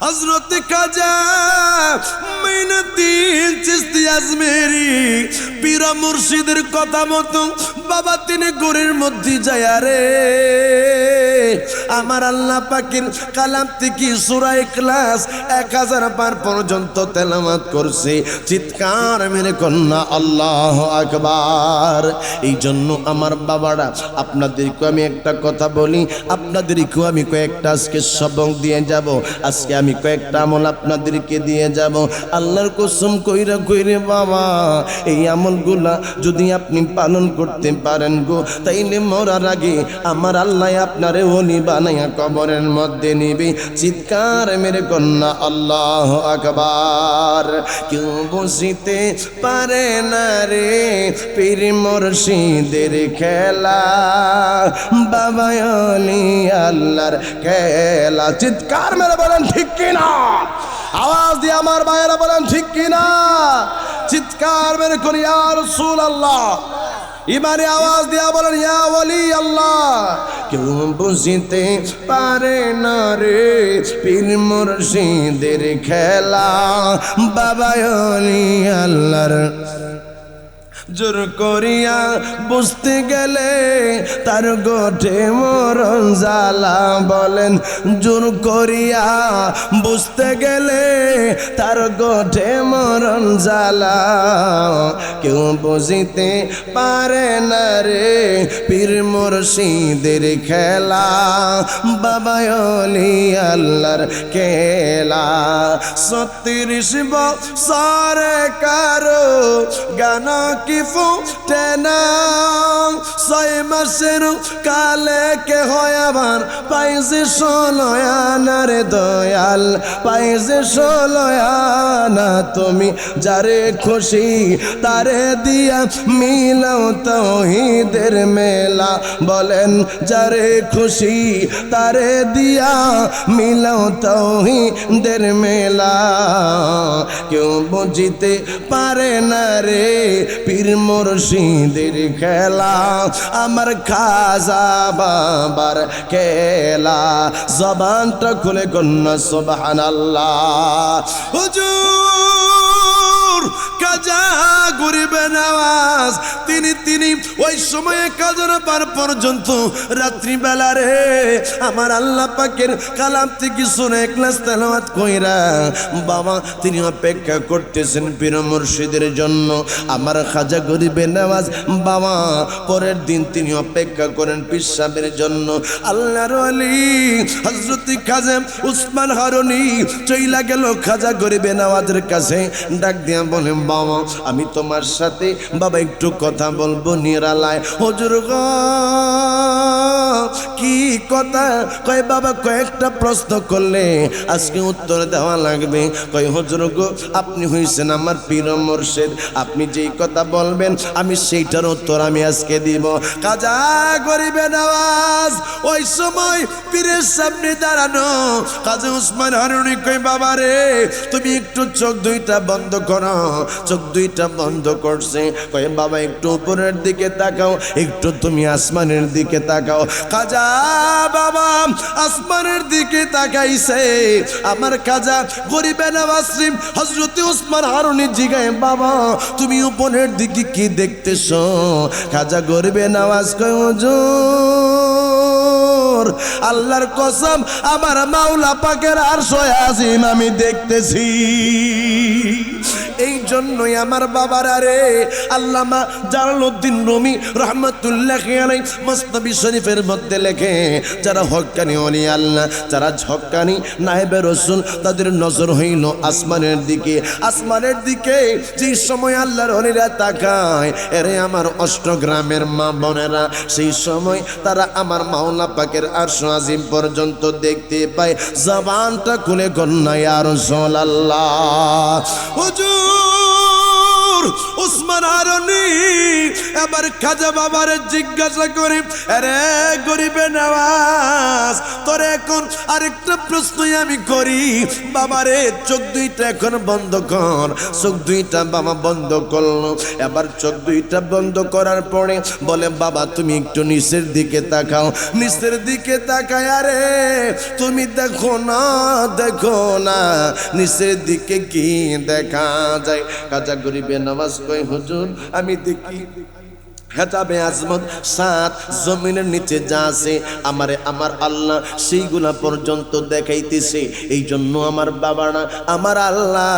হজরত কাজা মিনতিন চিস্তি আজমেরি পীরা মুর্শিদের কথা মতো বাবা তিনি গরির মধ্যে যায় রে আমার আল্লাহ পাকির কালাম থেকে সুরাই ক্লাস এক হাজার বার পর্যন্ত তেলামাত করছে। চিৎকার মেরে কন্যা, আল্লাহ আকবার। এই জন্য আমার বাবারা আপনাদেরকে আমি একটা কথা বলি, আপনাদেরকেও আমি কয়েকটা আজকে সবক দিয়ে যাব। আজকে আমি কয়েকটা আমল আপনাদেরকে দিয়ে যাব। আল্লাহর কসম কইরা কইরে বাবা, এই আমলগুলা যদি আপনি পালন করতে পারেন গো, তাইলে মরার আগে আমার আল্লাহ আপনারে ওলি বানাইয়া কবরের মধ্যে নিবি। চিৎকার মেরে কন্যা, আল্লাহ আকবার। কেউ বসিতে পারে না রে, পীর মুর্শিদের খেলা। বাবা অলি আল্লাহর খেলা। চিৎকার মেরে বলেন, ঠিক কিনা আওয়াজ দিয়ে আমার ভাইয়েরা বলেন, ঠিক কিনা চিৎকার মেরে করি আর সুল আল্লাহ এবারে আওয়াজ দিয়া বলেন, ইয়া ওলি আল্লাহ কেউ বুঝিতে পারে না রে। পীর মুর্শিদের খেলা বাবা আল্লাহর জোর করিয়া বুঝতে গেলে তার গোটে মরণ জালা বলেন। জোর করিয়া বুঝতে গেলে তার গোঠে মরণ জালা কেউ বুঝিতে পারে না রে পীর মুর্শিদের খেলা। বাবা অলি আল্লাহর খেলা। সত্তিরিশ বছরে কারও গান কি ফুটে মাসের কালে কে পাইছে দয়াল পাইছে তুমি, যারে খুশি তারে দিয়া মিলাও তৌহিদের মেলা। বলেন, যারে খুশি তারে দিয়া মিলাও তৌহিদের মেলা। কেউ বুঝিতে পারে না রে, পীর মুর্শিদের খেলা, আমার খাজা বাবার খেলা। জবানটা খুলে কন্যা সোবাহান আল্লাহ কাজা গরিবে আওয়াজ তিনি তিনি ওই সময়ে কাজের পার পর্যন্ত রাত্রিবেলা রে, আমার আল্লাহ পাকের কালাম থেকে শুনে ক্লাস তেলাওয়াত কইরা, বাবা, তিনি অপেক্ষা করতেছেন পীর মুর্শিদের জন্য। আমার খাজা গরিবে নওয়াজ বাবা, পরের দিন তিনি অপেক্ষা করেন পিসাবের জন্য। আল্লাহর আলী হজরতি খাজা উসমান হারুনি চইলা গেল খাজা গরিবে নওয়াজের কাছে। ডাক দিয়া বলেন, বাবা, আমি তোমার সাথে, বাবা, একটু কথা বলব। নিরালায় হজুর গো কি কথা? কয়, বাবা, কয়েকটা প্রশ্ন করলে আজকে উত্তর দেওয়া লাগবে। কয়, হজুর গো, আপনি হয়েছেন আমার পীর মোর্শেদ। আপনি যেই কথা বলবেন, আমি সেইটার উত্তর আমি আজকে দিব। কাজা গরিবে নওয়াজ ওই সময় পীরের সামনে দাঁড়ানো। কাজা উসমান হারুনি কই বাবা রে, তুমি একটু চোখ দুইটা বন্ধ করো। চোখ দুইটা বন্ধ করছে। কয়ে, বাবা, একটু উপরের দিকে তাকাও, একটু তুমি আসমানের দিকে তাকাও। কাজা বাবা আসমানের দিকে তাকাইছে। আমার কাজা গরিবে নওয়াজরিম হজরতে উসমান হারুনি জিগায়, বাবা, তুমি উপনের দিকে কি দেখতেছ? খাজা গরিবে নওয়াজ কয়, হুজুর, আল্লাহর কসম, আমার মাওলা পাকের আর আজিম আমি দেখতেছি। জন্যই আমার বাবার আরে আল্লামা জালালউদ্দিন রুমি রহমতুল্লাহ আলাই মস্তবি শরীফের মধ্যে লেখে, যারা হক্কানি অলি আল্লাহ, যারা ঝক্কানি নায়েবে রসুল, তাদের নজর হইল আসমানের দিকে। আসমানের দিকে যে সময় আল্লাহর অলিরা তাকায়, এরে আমার অষ্টগ্রামের মা বোনেরা, সেই সময় তারা আমার মাওলা পাকের আরশ আজিম পর্যন্ত দেখতে পায়, জবানটা খুলে কন্যা আর জল আল্লাহ হুজুর! উসমান হারনি এবার খাজা বাবার জিজ্ঞাসা করি, আরে গরিবে নওয়াজ তোরে এখন আরেকটা প্রশ্নই আমি করি। বাবারে, চোখ দুইটা এখন বন্ধ কর, চোখ দুইটা বাবা বন্ধ করল। এবার চোখ দুইটা বন্ধ করার পরে বলে, বাবা, তুমি একটু নিচের দিকে তাকাও। নিচের দিকে তাকায়, আরে, তুমি দেখো না দেখো না। নিচের দিকে কি দেখা যায়? কাজা গরিবে নামাজ কই হুজুর, আমি দেখি হেতাবে আজমত সাত জমিনের নিচে যা আছে, আমারে আমার আল্লাহ সেইগুলা পর্যন্ত দেখাইতেছে। এই জন্য আমার বাবারা আমার আল্লাহ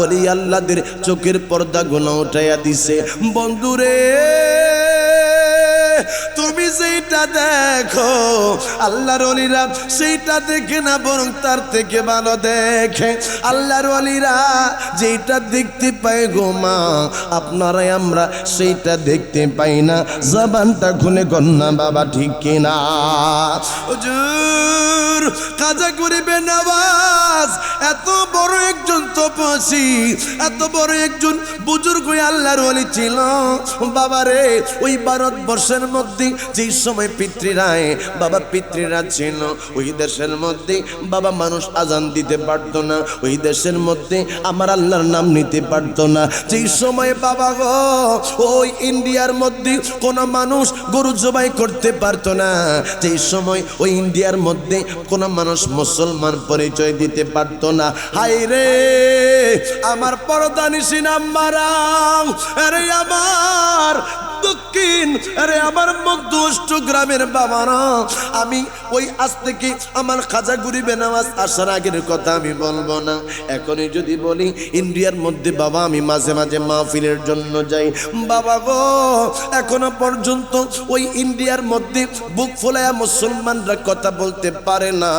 ওলি আল্লাহদের চোখের পর্দা গুলো উঠাইয়া দিছে। বন্ধুরে যেটা দেখো, আল্লাহর অলিরা সেইটা দেখে না, বরং তার থেকে ভালো দেখে। আল্লাহর অলিরা যেটা দেখতে পাই গো মা, আপনারাই আমরা সেইটা দেখতে পাই না। জবানটা খুলে কন্যা বাবা, ঠিক কিনা? কাজা করিবে নওয়াজ এত বড় একজন তপসী এত বড় একজন বুজুর্গ আল্লাহর ওলি ছিল। বাবারে, ওই ভারতবর্ষের মধ্যে যেই সময় পিতৃরায় বাবা পিতৃরা ছিল, ওই দেশের মধ্যে বাবা মানুষ আজান দিতে পারতো না, ওই দেশের মধ্যে আমার আল্লাহর নাম নিতে পারতো না। যেই সময় বাবা গো, ওই ইন্ডিয়ার মধ্যে কোনো মানুষ গরু জবাই করতে পারতো না, যেই সময় ওই ইন্ডিয়ার মধ্যে কোনো মানুষ মুসলমান পরিচয় দিতে পারতো না। হাই রে আমার পরদানি সিনাম মারাম আরে আমার দক্ষিণ আরে আমার মধ্য অষ্ট গ্রামের বাবারা, আমি ওই আজ থেকে আমার খাজা গরিবে নামাজ আসার আগের কথা আমি বলব না। এখনই যদি বলি, ইন্ডিয়ার মধ্যে বাবা, আমি মাঝে মাঝে মাহফিলের জন্য যাই। বাবা গো, এখনও পর্যন্ত ওই ইন্ডিয়ার মধ্যে বুক ফোলায়া মুসলমানরা কথা বলতে পারে না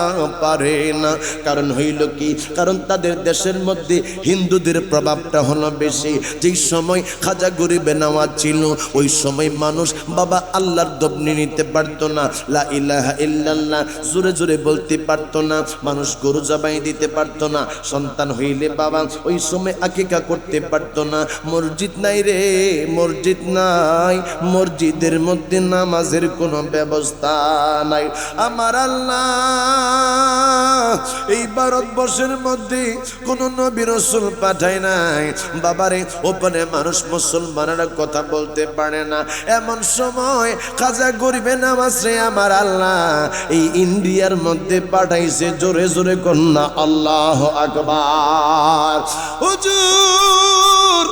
পারে না। কারণ হইল কি? কারণ তাদের দেশের মধ্যে হিন্দুদের প্রভাবটা হলো বেশি। যেই সময় খাজা গরিবে নামাজ ছিল, ওই সময় মানুষ, বাবা আল্লাহর দবনি নিতে পারতো না, লা ইলাহা ইল্লাল্লাহ, জোরে জোরে বলতে পারত না, মানুষ গরু জবাই দিতে পারতো না, সন্তান হইলে বাবা ওই সময় আকিকা করতে পারতো না, মসজিদ নাই রে, মসজিদ নাই, মসজিদের মধ্যে নামাজের কোনো ব্যবস্থা নাই। আমার আল্লাহ, এই ভারতবর্ষের মধ্যে কোন নবী রসুল পাঠায় নাই। বাবারে ওপরে মানুষ মুসলমানেরা কথা বলতে পারে না। এমন সময় কাজা গরিবে নামাজ আছে আমার আল্লাহ এই ইন্ডিয়ার মধ্যে পাঠাইছে জোরে জোরে কন্যা আল্লাহ আকবার। হুজুর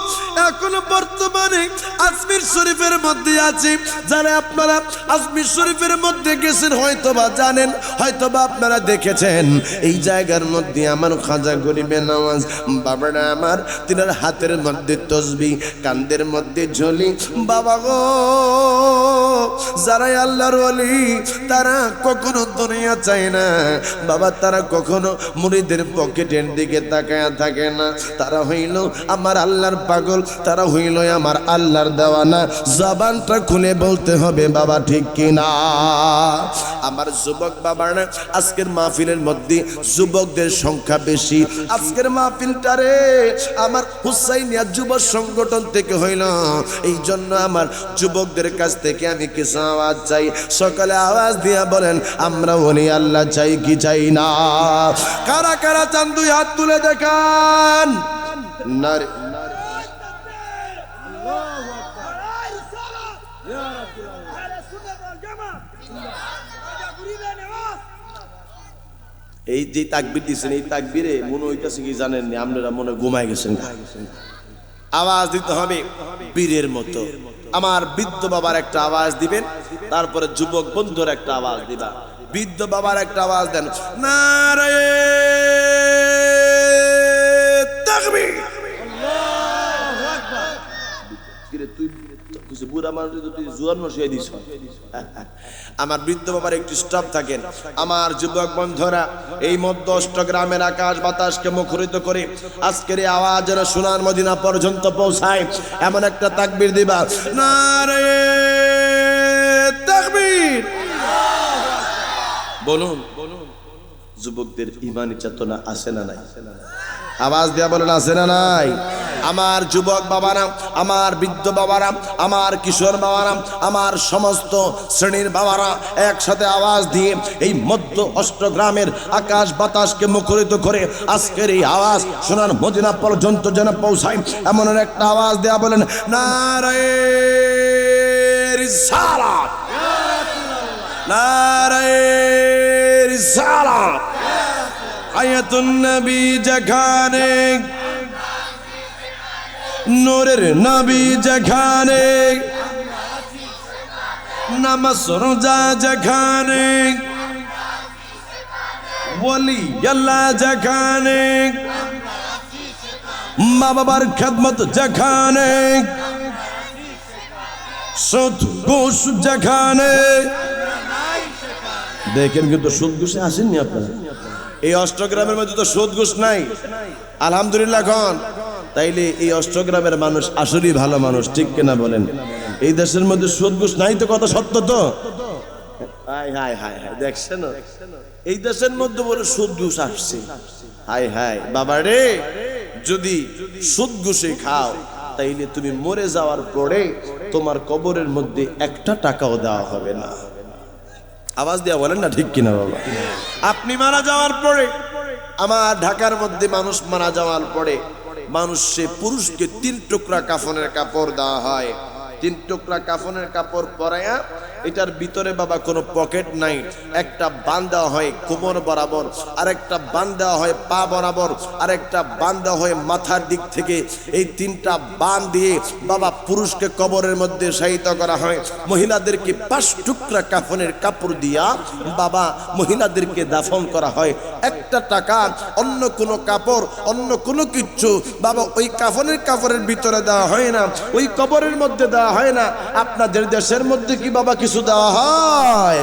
এখন বর্তমানে আজমির শরীফের মধ্যে আছে। যারা আপনারা আজমির শরীফের মধ্যে গেছেন, হয়তোবা জানেন, হয়তোবা আপনারা দেখেছেন। এই জায়গার মধ্যে আমার খাজা গরিবে নামাজ, বাবারা আমার, তিনার হাতের মধ্যে তসবি, কান্দের মধ্যে ঝুলি। বাবা গো যারা আল্লাহর ওলি, তারা কখনো দুনিয়া চায় না। বাবা, তারা কখনো মুড়িদের পকেটের দিকে তাকায় থাকে না। তারা হইল আমার আল্লাহর পাগল তারা হইল আমার আল্লাহর দেওয়ানা। জবানটা খুলে বলতে হবে, বাবা, ঠিক কিনা? আমার যুবক বাবারা আজকের মাহফিলের মধ্যে যুবকদের সংখ্যা বেশি। আজকের মাহফিলটারে আমার হুসাইনিয়া যুব সংগঠন থেকে হইল। এই জন্য আমার যুবকদের কাছ থেকে আমি কিছু আওয়াজ চাই। সকালে আওয়াজ দিয়া বলেন, আমরা বলি, আল্লাহ চাই কি চাই না? কারা কারা চান, দুই হাত তুলে দেখান। না এই যে তাকবির দিচ্ছেন এই তাকবিরে মনে হইতেছে কি জানেন নি আপনারা মনে ঘুমায় গেছেন আওয়াজ দিতে হবে বীরের মতো। আমার বৃদ্ধ বাবার একটা আওয়াজ দিবেন, তারপরে যুবক বন্ধুর একটা আওয়াজ দিবা। বৃদ্ধ বাবার একটা আওয়াজ দেন, নারায়ে তাকবীর। আমার বৃদ্ধ বাবার একটু স্টপ থাকেন। আমার যুবক বন্ধুরা, এই মধ্য অষ্টগ্রামের আকাশ বাতাসকে মুখরিত করে আজকের এই আওয়াজ যেন সোনার মদিনা পর্যন্ত পৌঁছায়, এমন একটা তাকবির দিবা। নারে তাকবীর। বলুন, যুবকদের ইমানি চেতনা আছে না নাই? আওয়াজ দেওয়া বলেন, আছে না নাই? আমার যুবক বাবারা, আমার বৃদ্ধ বাবারা, আমার কিশোর বাবারা, আমার সমস্ত শ্রেণির বাবারা একসাথে আওয়াজ দিয়ে এই মধ্য অষ্টগ্রামের আকাশ বাতাসকে মুখরিত করে আজকের এই আওয়াজ সোনার মদিনা পর্যন্ত যেন পৌঁছায়। এমন একটা আওয়াজ দেয়া বলেন, নারায়ে রিসালাত নারায়ে রিসালাত, আয়াতুন নবী যেখানে নূরের নবী যেখানে, নামাজ রোজা যেখানে বলি আল্লাহ যেখানে মা বাবার খেদমত যেখানে সুদ ঘুষ দেখেন কিন্তু সুদ ঘুষে আসেননি আপনারা? এই অষ্টগ্রামের মধ্যে তো সুদ ঘুষ নাই। আলহামদুলিল্লাহ এখন। তাইলে এই অষ্টগ্রামের মানুষ আসলেই ভালো মানুষ, ঠিক কিনা বলেন? এই দেশের মধ্যে সুদ ঘুষ নাই তো, কথা সত্য তো? দেখছেন? এই দেশের মধ্যে বলে সুদ ঘুষ আসছে। হাই হাই বাবা রে যদি সুদ খাও, তাইলে তুমি মরে যাওয়ার পরে তোমার কবরের মধ্যে একটা টাকাও দেওয়া হবে না। আওয়াজ দেওয়া বলেন না ঠিক কিনা, বাবা? আপনি মারা যাওয়ার পরে, আমার ঢাকার মধ্যে মানুষ মারা যাওয়ার পরে মানুষ সে পুরুষকে তিন টুকরা কাফনের কাপড় দেওয়া হয়। তিন টুকরা কাফনের কাপড় পরায়া এটার ভিতরে বাবা কোনো পকেট নাই। একটা বান দেওয়া হয় কোমর বরাবর, আরেকটা বান দেওয়া হয় পা বরাবর, আরেকটা বান দেওয়া হয় মাথার দিক থেকে। এই তিনটা বান দিয়ে বাবা পুরুষকে কবরের মধ্যে শায়িত করা হয়। মহিলাদেরকে পাঁচ টুকরা কাফনের কাপড় দিয়া বাবা মহিলাদেরকে দাফন করা হয়। একটা টাকা, অন্য কোনো কাপড়, অন্য কোনো কিচ্ছু বাবা ওই কাফনের কাপড়ের ভিতরে দেওয়া হয় না। ওই কবরের মধ্যে দেওয়া হয় না। আপনাদের দেশের মধ্যে কি বাবা কিছু দেওয়া হয়।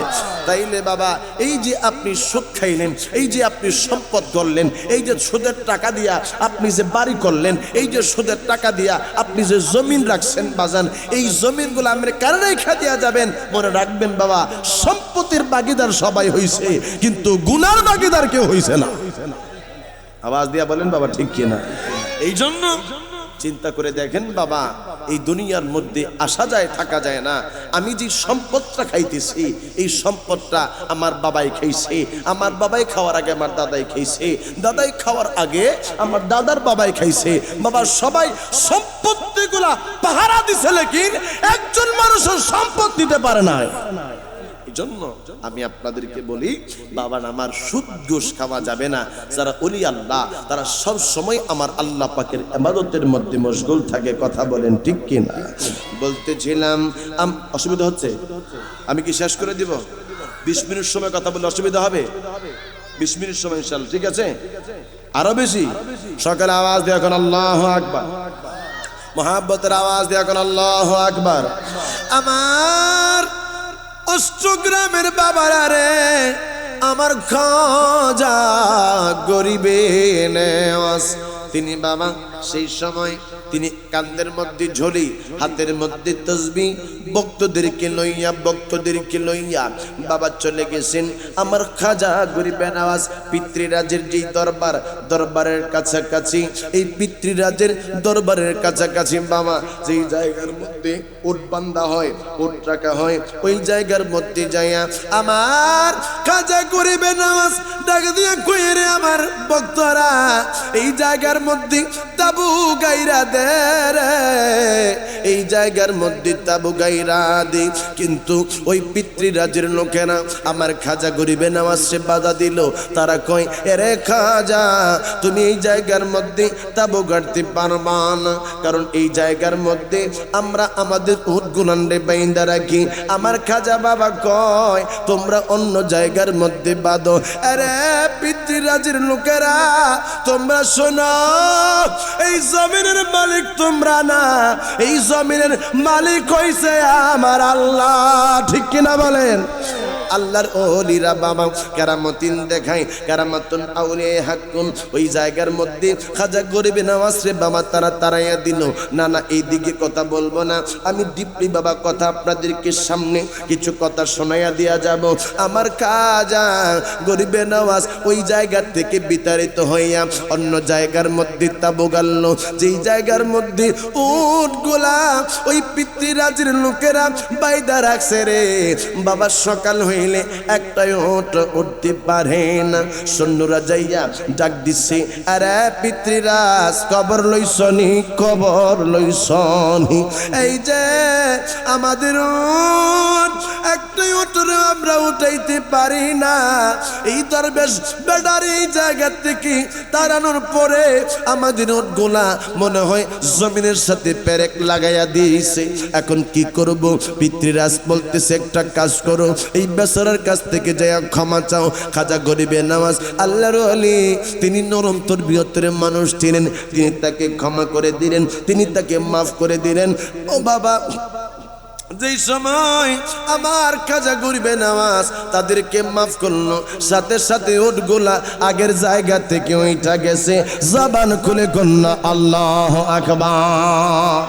তাইলে বাবা, এই যে আপনি সুদ খাইলেন, এই যে আপনি সম্পদ করলেন এই যে সুদের টাকা দিয়া আপনি যে বাড়ি করলেন, এই যে সুদের টাকা দিয়া আপনি যে জমিন রাখছেন বাজান, এই জমিনগুলো আপনি কারণে রেখা দিয়া যাবেন? মনে রাখবেন বাবা, সম্পত্তির বাগিদার সবাই হইছে, কিন্তু গুনার বাগিদার কেউ হইছে না। আওয়াজ দিয়া বলেন বাবা, ঠিক কিনা? এই জন্য চিন্তা করে দেখেন বাবা, এই দুনিয়ার মধ্যে আসা যায়, থাকা যায় না। আমি যে সম্পদটা খাইতেছি, এই সম্পদটা আমার বাবাই খাইছে। আমার বাবাই খাওয়ার আগে আমার দাদাই খাইছে। দাদাই খাওয়ার আগে আমার দাদার বাবাই খাইছে। বাবা, সবাই সম্পত্তিগুলা পাহারা দিছে, লেকিন একজন মানুষের সম্পদ দিতে পারে না জন্য আমি আপনাদেরকে বলি, বাবা আমার সুদ ঘুষ খাওয়া যাবে না। যারা অলি আল্লাহ, তারা সব সময় আমার আল্লাহ পাকের এবাদতের মধ্যে মশগুল থাকে, কথা বলেন ঠিক কি না? বলতেছিলাম অসুবিধা হচ্ছে? আমি কি শেষ করে দিব? বিশ মিনিট সময় কথা বললে অসুবিধা হবে? বিশ মিনিট সময় ইনশাল্লাহ ঠিক আছে? আরও বেশি? সকালে আওয়াজ দিয়ে এখন আল্লাহ আকবার। মহাব্বতের আওয়াজ দিয়ে এখন আল্লাহ আকবার। আমার অষ্টগ্রামের বাবারা রে আমার খাজা গরিবে নেওয়াস তিনি বাবা সেই সময় তিনি কান্দের মধ্যে ঝোলি, হাতের মধ্যে তসবি, ভক্তদেরকে লইয়া ভক্তদেরকে লইয়া বাবা চলে গেছেন। আমার খাজা গরিবে নওয়াজ পিতৃরাজের যেই দরবার, দরবারের কাছাকাছি, এই পিতৃরাজের দরবারের কাছাকাছি বাবা যেই জায়গার মধ্যে উট বান্ধা হয় উট রাখা হয়, ওই জায়গার মধ্যে যাইয়া আমার খাজা গরিবে নওয়াজ ডাক দিয়া কই রে আমার ভক্তরা, এই জায়গার মধ্যে তাবু গাইরা দে রে। এই জায়গার মধ্যে তাবু গাইরা দে। কিন্তু ওই পিতৃরাজের লোকেরা আমার খাজা গরিবে নামাজ সে বাধা দিল। তারা কয়, এরে খাজা, তুমি এই জায়গার মধ্যে তাবু গাড়তে পারবা না। কারণ এই জায়গার মধ্যে আমরা আমাদের উট গুলান্ডে বাইন্দা রাখি। আমার খাজা বাবা কয়, তোমরা অন্য জায়গার মধ্যে বাঁধো। আরে পিতৃরাজের লোকেরা, তোমরা শোনো এই জমিনের মালিক তোমরা না এই জমিনের মালিক হইছে আমার আল্লাহ। ঠিক কিনা বলেন? আল্লাহর ওলিরা বাবা, কেরামতিন দেখায় কেরামতুন আউলে হাক্কুন। ওই জায়গার মধ্যে খাজা গরিবে নামাজ রে বাবা, তারা তারাইয়া দিল। না না এই দিকে কথা বলব না। আমি ডিপলি বাবা, কথা আপনাদেরকে সামনে কিছু কথা শোনাইয়া দিয়া যাব। আমার কাজা গরিবে নওয়াজ ওই জায়গা থেকে বিতাড়িত হইয়া অন্য জায়গার মধ্যে তাবু গাল্ল যেই জায়গার মধ্যে উট গোলা ওই পিতৃরাজের লোকেরা বাইদা রাখছে রে। বাবা, সকাল হইলে একটাই ওট উঠতে পারে না। সৈন্যরা যাইয়া ডাক দিচ্ছে আরে পিতৃরাজ, কবর লইসনি কবর লইসনি এই যে আমাদের একটাই উঠরে আমরা উঠাইতে পারি না। এই বেডার এই জায়গা থেকে তাড়ানোর পরে আমাদের উটগুলা মনে হয় জমিনের সাথে পেরেক লাগাইয়া দিয়েছে। এখন কি করব? পিতৃরাজ বলতেছে, একটা কাজ করো, এই বেসরার কাছ থেকে যাই ক্ষমা চাও, খাজা গরিবের নামাজ। আল্লাহর আলী তিনি নরম তোর বৃহত্তরের মানুষ ছিলেন, তিনি তাকে ক্ষমা করে দিলেন, তিনি তাকে মাফ করে দিলেন। ও বাবা, যেই সময় আমার কাজা গরিবে নামাজ তাদেরকে মাফ করল, সাথে সাথে ওটগুলা আগের জায়গা থেকে ওইটা গেছে, জবান খুলে কন্যা, আল্লাহ আকবার।